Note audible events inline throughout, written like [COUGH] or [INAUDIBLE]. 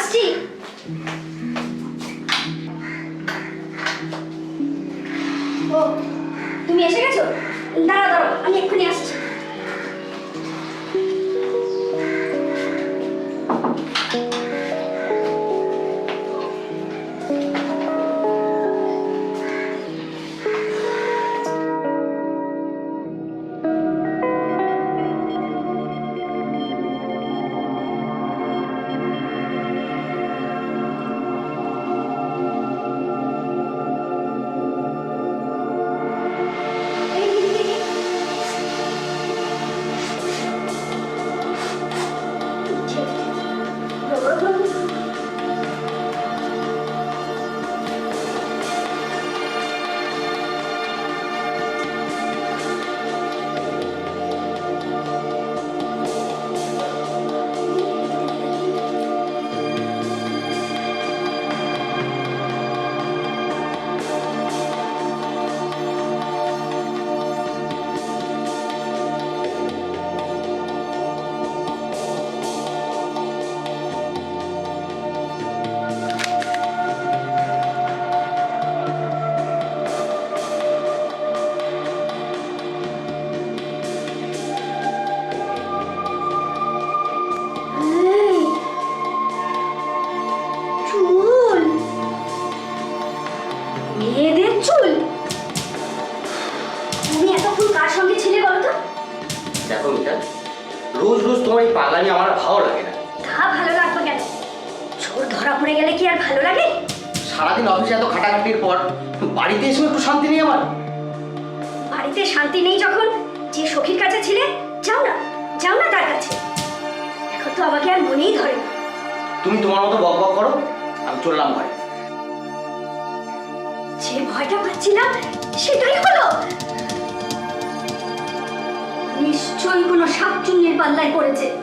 আসছি তো আমাকে আর মনেই ধরে না। তুমি তোমার মতো বক বক করো আমি চললাম ঘরে। যে ভয়টা পাচ্ছিলাম সেটাই হলো। নিশ্চয়ই কোনো শাকচুন্নির পাল্লায় পড়েছে।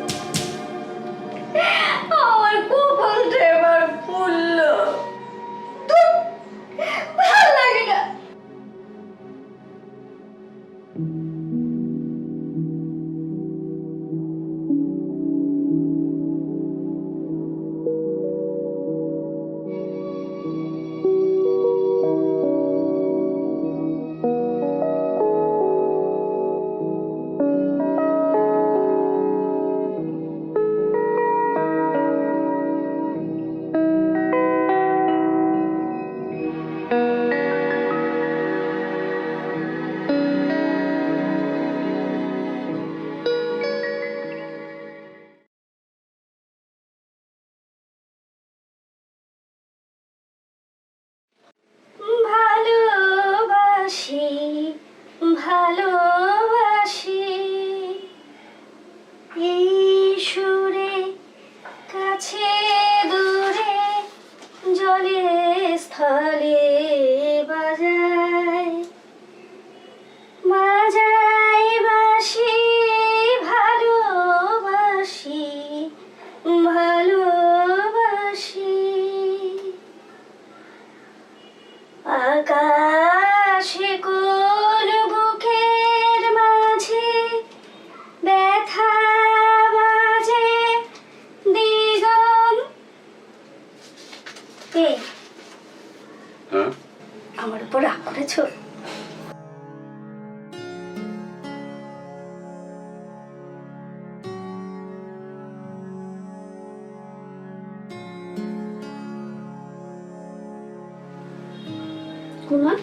কুনাল?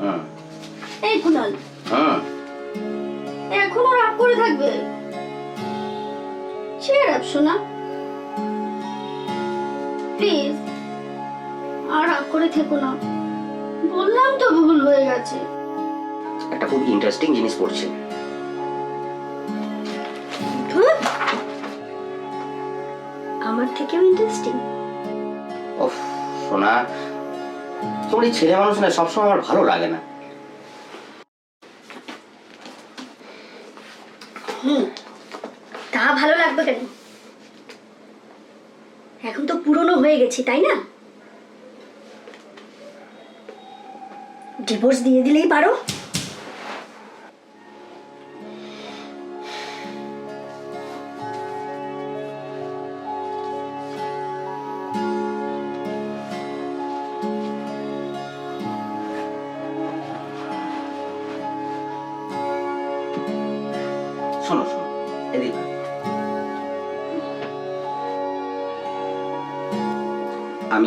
হ্যাঁ। এই কুনাল। হ্যাঁ। এখনও রাগ করে থাকবে? চেয়ার আপ শোনা প্লিজ আর রাগ করে থেকো না। বললাম তো ভুল হয়ে গেছে। একটা খুব ইন্টারেস্টিং জিনিস পড়ছে। আমার থেকেও ইন্টারেস্টিং ওফ সোনা তোমার এই ছেলে মানুষ না, সবসময় আমার ভালো লাগে না। তা ভালো লাগবে কেন? এখন তো পুরনো হয়ে গেছি, তাই না? ডিভোর্স দিয়ে দিলেই পারো।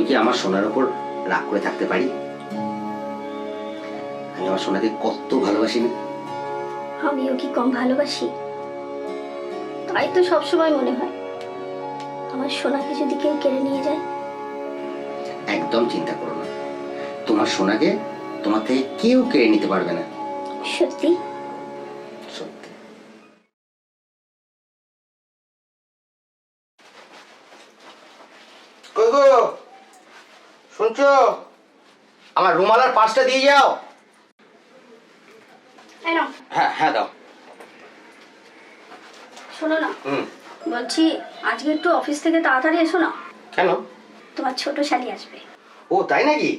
আমি কি আমার সোনার উপর রাগ করে থাকতে পারি? আমি আমার সোনাকে কত ভালোবাসি না? আমিও কি কম ভালোবাসি? তাই তো সবসময় মনে হয়। আমার সোনাকে যদি কেউ কেড়ে নিয়ে যায়? একদম চিন্তা করো না। তোমার সোনাকে তোমার থেকে কেউ কেড়ে নিতে পারবে না। সত্যি? আমার রুমাল পাঁচটা দিয়ে যাও। হ্যাঁ হ্যাঁ দাও। শোনো না হুম। বলছি আজকে একটু অফিস থেকে তাড়াতাড়ি এসো না। কেন? তোমার ছোট শালি আসবে। ও তাই নাকি?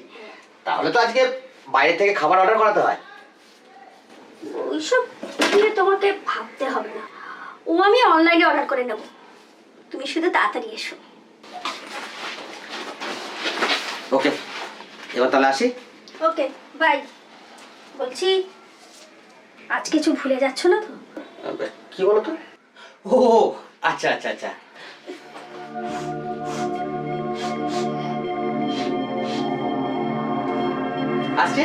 তাহলে তো আজকে বাইরে থেকে খাবার অর্ডার করাতে হয়। ওইসব নিয়ে তোমাকে ভাবতে হবে না। ও আমি অনলাইনে অর্ডার করে নেব। তুমি শুধু তাড়াতাড়ি এসো। ওকে এবার তাহলে আসি। ওকে বাই বলছি আজ কিছু ভুলে যাচ্ছ না তো? কি বলো তো ও আচ্ছা আচ্ছা আচ্ছা। আসছে?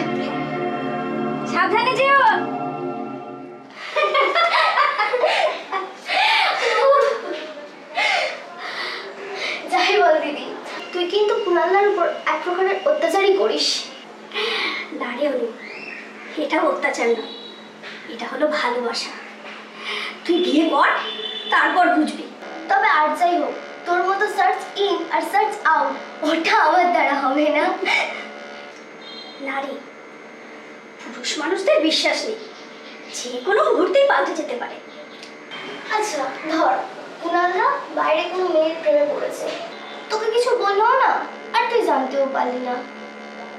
সাবধানে যেও। যাই বল দিদি তুই কিন্তু কুনালদার উপর এক প্রকারের অত্যাচারই করিস। দাঁড়িয়ে হলো এটা অত্যাচার না এটা হলো ভালোবাসা। তুই বিয়ে কর তারপর বুঝবি। তবে আর যাই হোক, তোর মতো সার্চ ইন আর সার্চ আউট ওটা আমার দ্বারা হবে না। নারী, পুরুষ মানুষদের বিশ্বাস নেই, যে কোনো মুহূর্তেই পাল্টে যেতে পারে। আচ্ছা ধর, কুনালদা বাইরে কোনো মেয়ের প্রেমে পড়েছে। তোকে কিছু বলল না? আর তুই জানতেও পারলি না।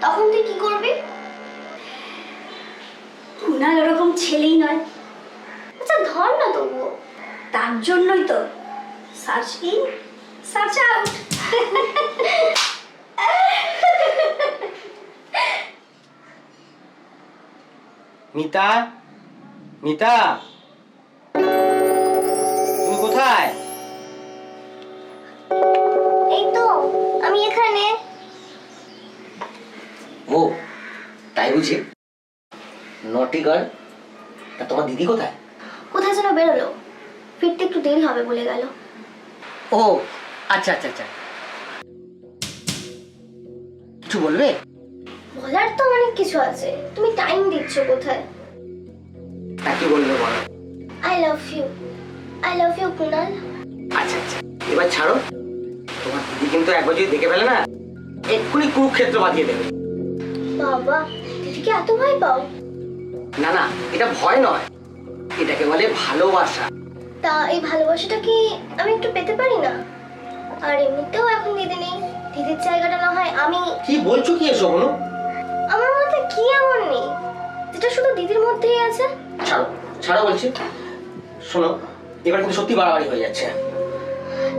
তখন তুই কি করবি? কুনাল ওরকম ছেলেই নয়। আচ্ছা ধর না তবুও। তার জন্যই তো search in search out Mita Mita তুমি কোথায়? এই তো আমি এখানে। ও তাই বুঝি? নটি গার্ল তা তোমার দিদি কোথায়? কোথায় যেন বেরোলো। ফিরতে একটু দেরি হবে বলে গেল। ও আচ্ছা আচ্ছা আচ্ছা। কিছু বলবে? বলার তো অনেক কিছু আছে। তুমি টাইম দিচ্ছ কোথায়? তা কি বলবে বলো? I love you I love you Kunal. আচ্ছা আচ্ছা। এবার ছাড়ো। তোমার দিদি কিন্তু একবার যদি দেখে ফেলে না এক্ষুনি কুরুক্ষেত্র বাঁধিয়ে দেবে। বাবা দিদিকে এত ভয় পাও? না না এটা ভয় নয়। এটাকে বলে ভালোবাসা। তা এই ভালোবাসাটা কি আমি একটু পেতে পারি না? আর এমনিতেও এখন দিদি নেই। দিদির জায়গাটা না হয় আমি কি বলছো কি এসব অনু? আমার মধ্যে কি এমন নেই? যেটা শুধু দিদির মধ্যেই আছে। ছাড়ো ছাড়ো বলছি। শোনো এবার কিন্তু সত্যি বাড়াবাড়ি হয়ে যাচ্ছে।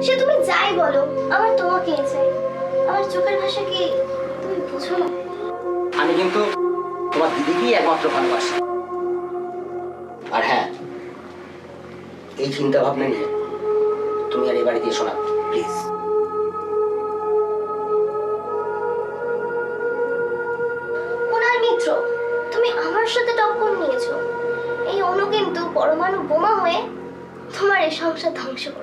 সে তুমি যাই বলো আমার তোমাকেই চাই। আমার চোখের ভাষা কি তুমি বুঝো না? আমি কিন্তু তোমার দিদিকেই একমাত্র ভালোবাসি। আর হ্যাঁ এই চিন্তা ভাবনা নিয়ে তুমি আর এই বাড়িতে এসো না, প্লিজ। মিত্র, তুমি আমার সাথে নিয়েছো। এই অনু কিন্তু পরমাণু বোমা হয়ে তোমার এই সংসার ধ্বংস করে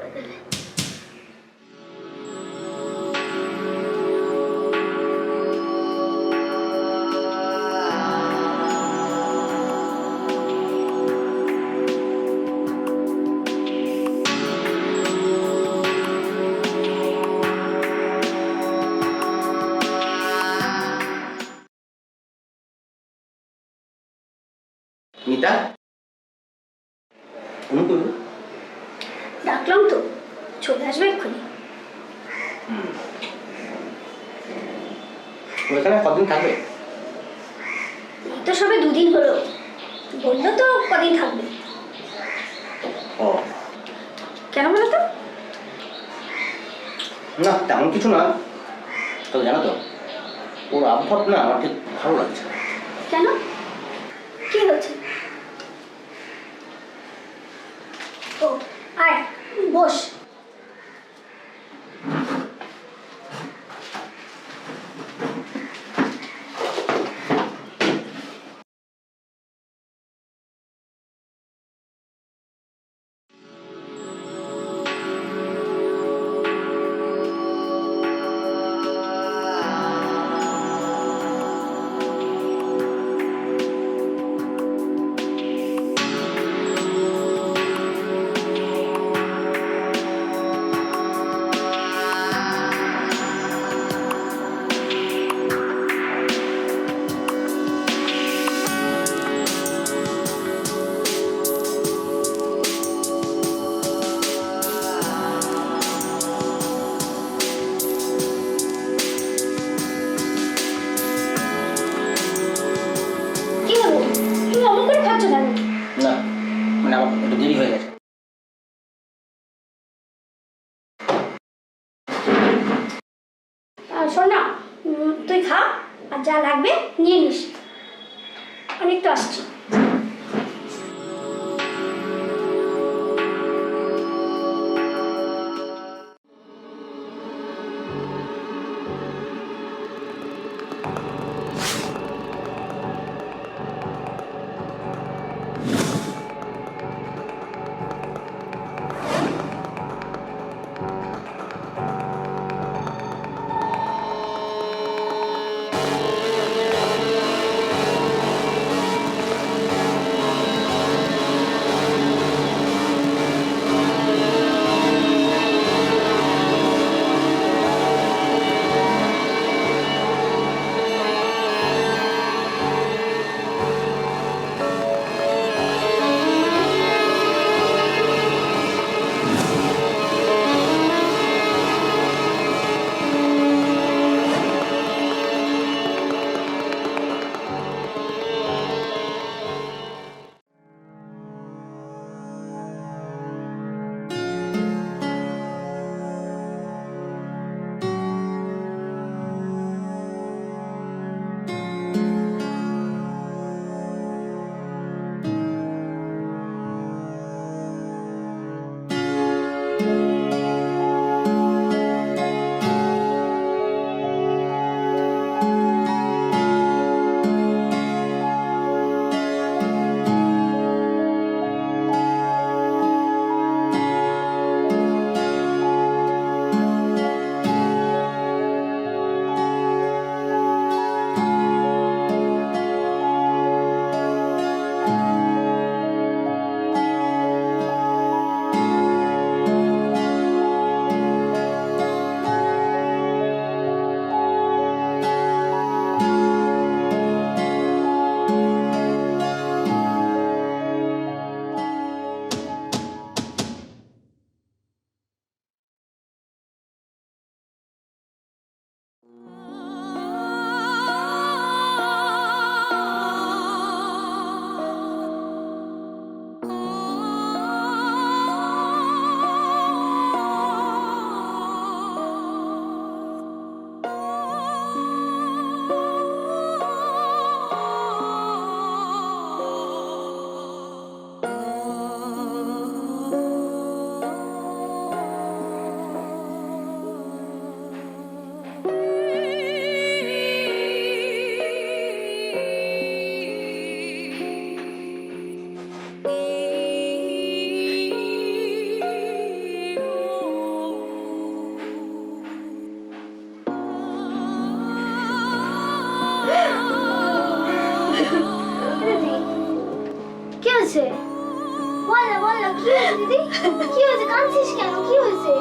[LAUGHS] কি হয়েছে? কাঁদছিস কেন? কি হয়েছে?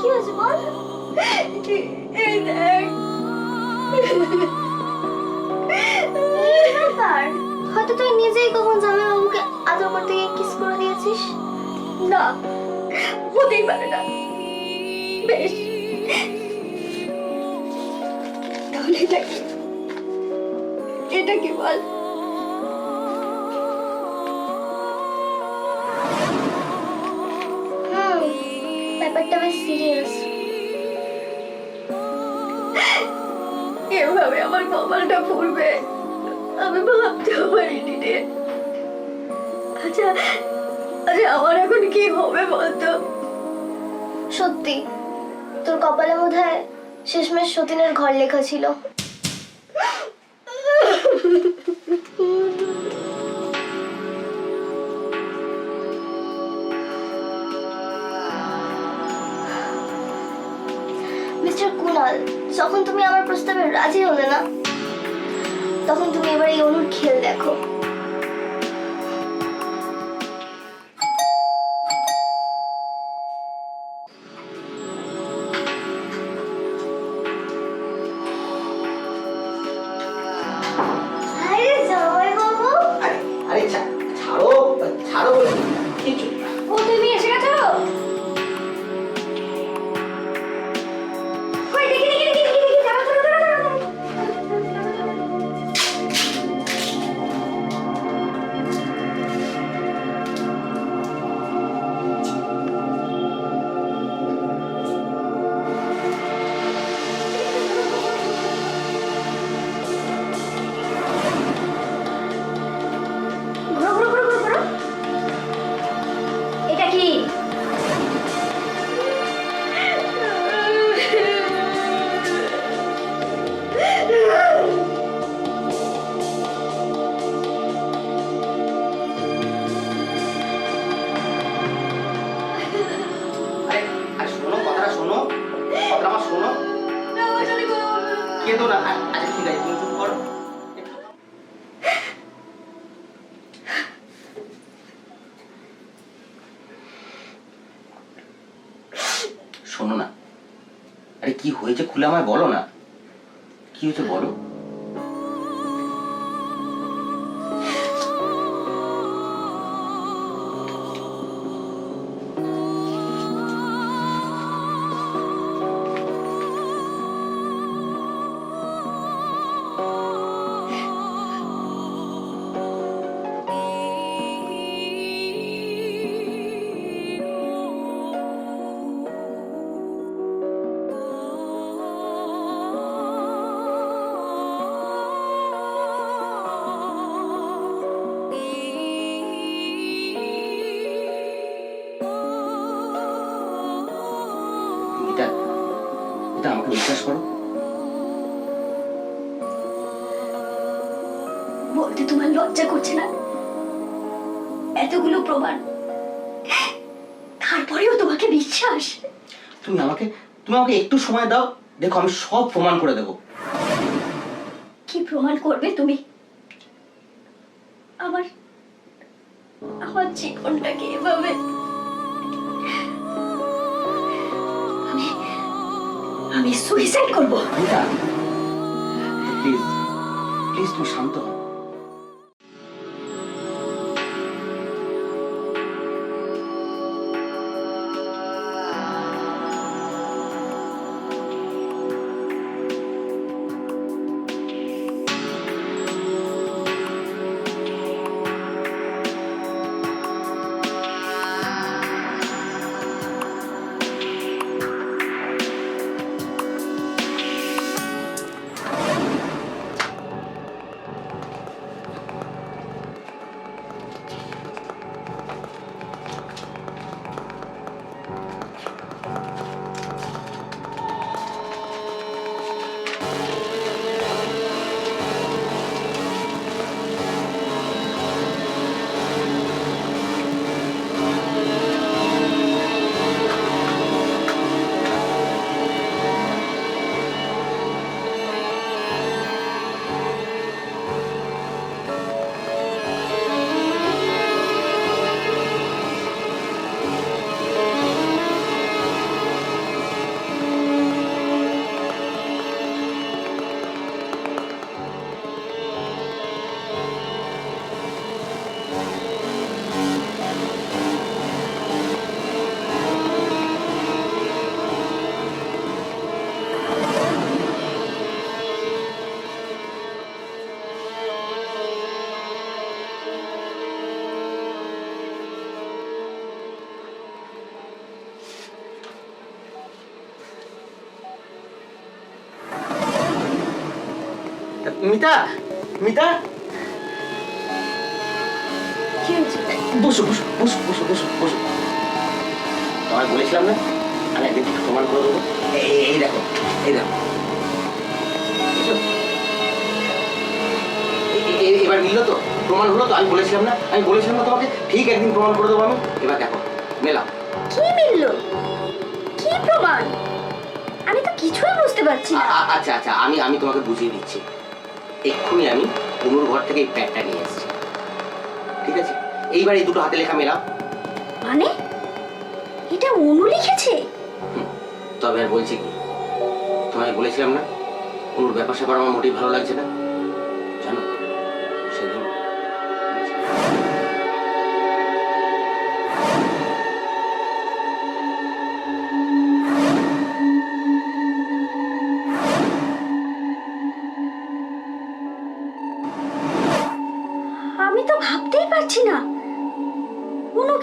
কি হয়েছে বল? এই দেখ। ব্যাপার? হয়তো তুই নিজেই কখন জামাইবাবুকে আদর করতে গিয়ে কিস করে দিয়েছিস? না হতেই পারে না। বেশ। তাহলে এটা কি? এটা কি বল? সিরিয়াস এভাবে আমার কপালটা পড়বে আমি ভাবতেও পারিনি রে। আচ্ছা আচ্ছা আমার এখন কি হবে বলতো? সত্যি, তোর কপালে বোধ হয় শেষমেশ সতীনের ঘর লেখা ছিল। রাজি হলে না? তখন তুমি এবার এই অনুর খেল দেখো। শোনো না। আরে কি হয়েছে খুলে আমায় বলো না। কি হয়েছে বলো? লজ্জা করছে না? এতগুলো প্রমাণ। তারপরেও তোমাকে বিশ্বাস? তুমি আমাকে তুমি আমাকে একটু সময় দাও। দেখো আমি সব প্রমাণ করে দেবো। কি প্রমাণ করবে তুমি? আমার আমার জীবনটাকে এভাবে আমি আমি সুইসাইড করব। প্লিজ প্লিজ তুমি শান্ত হও। মিতা মিতা। বসো বসো বসো বসো বসো বসো। তোমায় বলেছিলাম না? আমি একদিন প্রমাণ করে দেবো। এই এই- এই দেখো এই দেখো। বুঝছ? এ- এ- এ- এবার মিললো তো? প্রমাণ হলো তো? আমি বলেছিলাম না? আমি বলেছিলাম না তোমাকে? ঠিক একদিন প্রমাণ করে দেবো আমি। এবার দেখো মেলাও। কি মিলল? কি প্রমাণ? আমি তো কিছুই বুঝতে পারছি না। আচ্ছা আচ্ছা আমি আমি তোমাকে বুঝিয়ে দিচ্ছি। এক্ষুনি আমি অনুর ঘর থেকে এই প্যাডটা নিয়ে এসেছি। ঠিক আছে? এইবার এই দুটো হাতে লেখা মেলাও। মানে? এটা অনু লিখেছে? তবে আর বলছি কি তোমায় বলেছিলাম না অনুর ব্যাপার স্যাপার আমার মোটেই ভালো লাগছে না।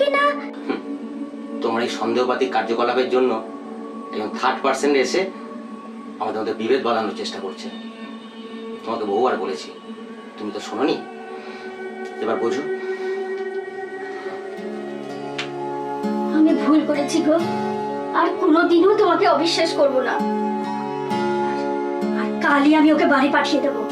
না? তোমার এই সন্দেহবাদী কার্যকলাপের জন্য একজন থার্ড পার্সেন্ট এসে আমাদের মধ্যে বিভেদ বাড়ানোর চেষ্টা করছে। তোমাকে বহুবার বলেছি। তুমি তো শোনোনি? এবার বোঝো। আমি ভুল করেছি গো। আর কোনোদিনও তোমাকে অবিশ্বাস করব না। আর কালই আমি ওকে বাড়ি পাঠিয়ে দেবো।